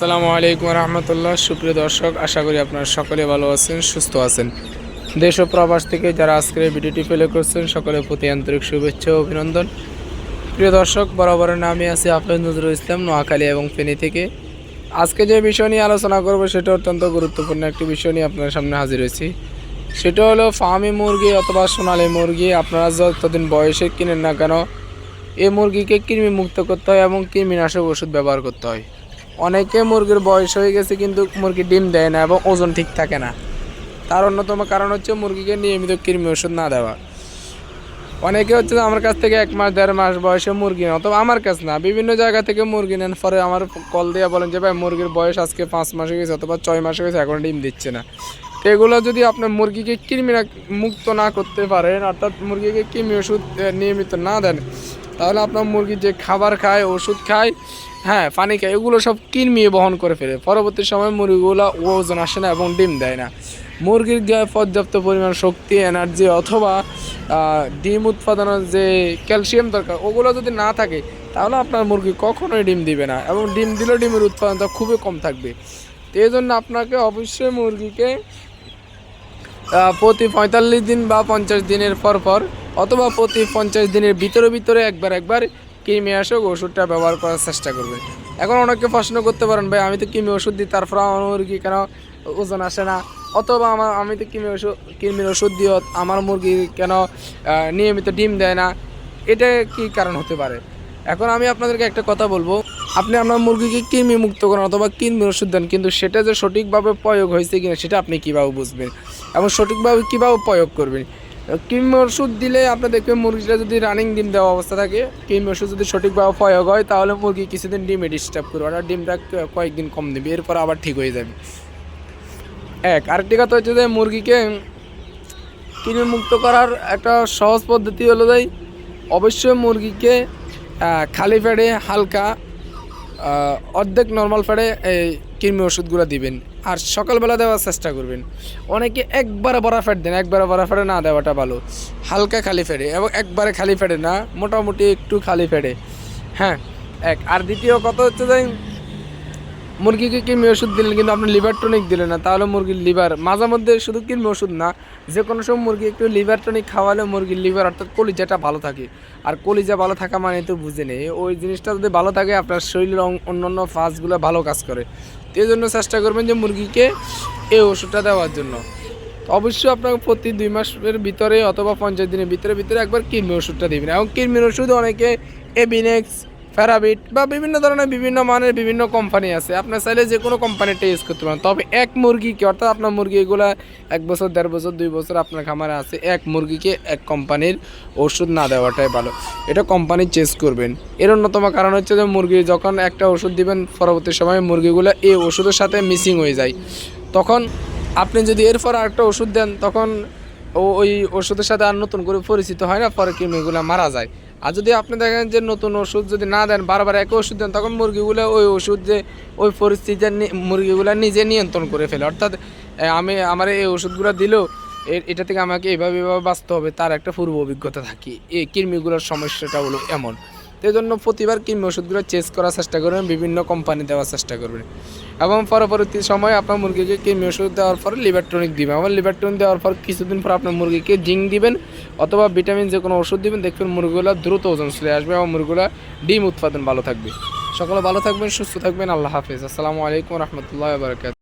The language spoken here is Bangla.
আসসালামু আলাইকুম রহমতুল্লাহ। সুপ্রিয় দর্শক, আশা করি আপনারা সকলে ভালো আছেন, সুস্থ আছেন। দেশ ও প্রবাস থেকে যারা আজকের ভিডিওটি ফেলে করছেন, সকলের প্রতি আন্তরিক শুভেচ্ছা ও অভিনন্দন। প্রিয় দর্শক, বরাবরের নামে আছি আফেজ নজরুল ইসলাম, নোয়াখালী এবং ফেনী থেকে। আজকে যে বিষয় নিয়ে আলোচনা করব, সেটা অত্যন্ত গুরুত্বপূর্ণ একটি বিষয় নিয়ে আপনার সামনে হাজির হয়েছি। সেটা হলো ফার্মি মুরগি অথবা সোনালী মুরগি। আপনারা যতদিন বয়সে কিনেন না কেন, এই মুরগিকে কৃমি মুক্ত করতে হয় এবং কৃমিনাশক ওষুধ ব্যবহার করতে হয়। অনেকে মুরগির বয়স হয়ে গেছে কিন্তু মুরগি ডিম দেয় না এবং ওজন ঠিক থাকে না। তার অন্যতম কারণ হচ্ছে মুরগিকে নিয়মিত কৃমি ওষুধ না দেওয়া। অনেকে হচ্ছে আমার কাছ থেকে এক মাস, দেড় মাস বয়সে মুরগি নেন অথবা আমার কাছ না। বিভিন্ন জায়গা থেকে মুরগি নেন পরে আমার কল দিয়ে বলেন যে, ভাই, মুরগির বয়স আজকে পাঁচ মাস হয়ে গেছে অথবা ছয় মাস হয়ে গেছে, এখন ডিম দিচ্ছে না। এগুলো যদি আপনার মুরগিকে কৃমি মুক্ত না করতে পারেন, অর্থাৎ মুরগিকে কৃমি ওষুধ নিয়মিত না দেন তাহলে আপনার মুরগি যে খাবার খায়, ওষুধ খায় হ্যাঁ পানি খায়, এগুলো সব কিনমিয়ে বহন করে ফেলে। পরবর্তী সময় মুরগিগুলো ওজন আসে না এবং ডিম দেয় না। মুরগির গায়ে পর্যাপ্ত পরিমাণ শক্তি এনার্জি অথবা ডিম উৎপাদনের যে ক্যালসিয়াম দরকার, ওগুলো যদি না থাকে, তাহলে আপনার মুরগি কখনোই ডিম দিবে না এবং ডিম দিলেও ডিমের উৎপাদনটা খুবই কম থাকবে। তো এই জন্য আপনাকে অবশ্যই মুরগিকে প্রতি পঁয়তাল্লিশ দিন বা পঞ্চাশ দিনের পর পর অথবা প্রতি পঞ্চাশ দিনের ভিতরে ভিতরে একবার একবার কৃমি কৃমিনাশক ওষুধটা ব্যবহার করার চেষ্টা করবেন এখন অনেকে প্রশ্ন করতে পারেন, ভাই, আমি তো কৃমি ওষুধ দিই তারপর আমার মুরগি কেন ওজন আসে না? অথবা আমার, আমি তো কৃমি ওষুধ, কৃমির ওষুধ দিও আমার মুরগি কেন নিয়মিত ডিম দেয় না? এটা কি কারণ হতে পারে? এখন আমি আপনাদেরকে একটা কথা বলব। আপনি আপনার মুরগিকে কৃমি মুক্ত করেন অথবা কৃমি ওষুধ দেন, কিন্তু সেটা যে সঠিকভাবে প্রয়োগ হয়েছে কিনা সেটা আপনি কীভাবে বুঝবেন? এবং সঠিকভাবে কীভাবে প্রয়োগ করবেন? কৃমি ওষুধ দিলে আপনি দেখবেন মুরগিটা যদি রানিং ডিম দেওয়া অবস্থা থাকে, কৃমি ওষুধ যদি সঠিকভাবে প্রয়োগ হয়, তাহলে মুরগি কিছুদিন ডিমে ডিস্টার্ব করবে আর ডিমটা কয়েকদিন কম দেবে, এরপর আবার ঠিক হয়ে যাবে। এক, আরেকটি কথা হচ্ছে যে মুরগিকে কৃমি মুক্ত করার একটা সহজ পদ্ধতি হলো যাই অবশ্যই মুরগিকে খালি ফেডে হালকা অর্ধেক নর্মাল ফেডে এই কৃমি ওষুধগুলো দিবেন। আর সকালবেলা দেওয়ার চেষ্টা করবেন। অনেকে একবারে বড়া ফেট দেন, একবারে বড়া ফেটে না দেওয়াটা ভালো। হালকা খালি ফেডে এবং একবারে খালি ফেডে না, মোটামুটি একটু খালি ফেডে হ্যাঁ এক। আর দ্বিতীয় কথা হচ্ছে যে মুরগিকে কৃমি ওষুধ দিলেন, কিন্তু আপনি লিভার টনিক দিলেন না, তাহলে মুরগির লিভার মাঝে মধ্যে শুধু কৃমি ওষুধ না, যে কোনো সময় মুরগি একটু লিভার টনিক খাওয়ালে মুরগির লিভার অর্থাৎ কলিজাটা ভালো থাকে। আর কলিজা ভালো থাকা মানে তো বুঝে নেই, ওই জিনিসটা যদি ভালো থাকে, আপনার শরীরের অং- অন্যান্য ফাঁসগুলো ভালো কাজ করে। তো এই জন্য চেষ্টা করবেন যে মুরগিকে এই ওষুধটা দেওয়ার জন্য। অবশ্যই আপনাকে প্রতি দুই মাসের ভিতরে অথবা পঞ্চাশ দিনের ভিতরে ভিতরে একবার কৃমি ওষুধটা দিবেন। এবং কৃমির ওষুধ অনেকে এবিনেক্স ফেরাবিট বা বিভিন্ন ধরনের বিভিন্ন মানের বিভিন্ন কোম্পানি আছে। আপনার চাইলে যে কোনো কোম্পানিটা ইউজ করতে পারেন। তবে এক মুরগিকে অর্থাৎ আপনার মুরগি এগুলো এক বছর, দেড় বছর, দুই বছর আপনার খামারে আছে। এক মুরগিকে এক কোম্পানির ওষুধ না দেওয়াটাই ভালো। এটা কোম্পানি চেঞ্জ করবেন। এর অন্যতম কারণ হচ্ছে যে মুরগি যখন একটা ওষুধ দিবেন, পরবর্তী সময়ে মুরগিগুলো এই ওষুধের সাথে মিসিং হয়ে যায়। তখন আপনি যদি এরপর আরেকটা ওষুধ দেন, তখন ওই ওষুধের সাথে আর নতুন করে পরিচিত হয় না, পরে কৃমিগুলো মারা যায়। আর যদি আপনি দেখেন যে নতুন ওষুধ যদি না দেন, বারবার একই ওষুধ দেন, তখন মুরগিগুলো ওই ওষুধ যে ওই পরিস্থিতি মুরগিগুলো নিজে নিয়ন্ত্রণ করে ফেলে। অর্থাৎ আমি আমার এই ওষুধগুলো দিলেও এটা থেকে আমাকে এভাবে এভাবে বাঁচতে হবে, তার একটা পূর্ব অভিজ্ঞতা থাকে। এই কৃমিগুলোর সমস্যাটা হলো এমন। তো এই জন্য প্রতিবার কৃমি ওষুধগুলো চেঞ্জ করার চেষ্টা করবেন বিভিন্ন কোম্পানি দেওয়ার চেষ্টা করবেন এবং পরবর্তী সময় আপনার মুরগিকে কৃমি ওষুধ দেওয়ার পর লিভারটনিক দিবেন আবার লিভারটনিক দেওয়ার পর কিছুদিন পর আপনার মুরগিকে জিঙ্ক দিবেন, অথবা ভিটামিন যে কোনো ওষুধ দিবেন, দেখবেন মুরগিগুলো দ্রুত ওজন চলে আসবে এবং মুরগিগুলো ডিম উৎপাদন ভালো থাকবে। সকলে ভালো থাকবেন, সুস্থ থাকবেন, আল্লাহ হাফিজ। আসসালামু আলাইকুম রহমতুল্লাহ বারকাত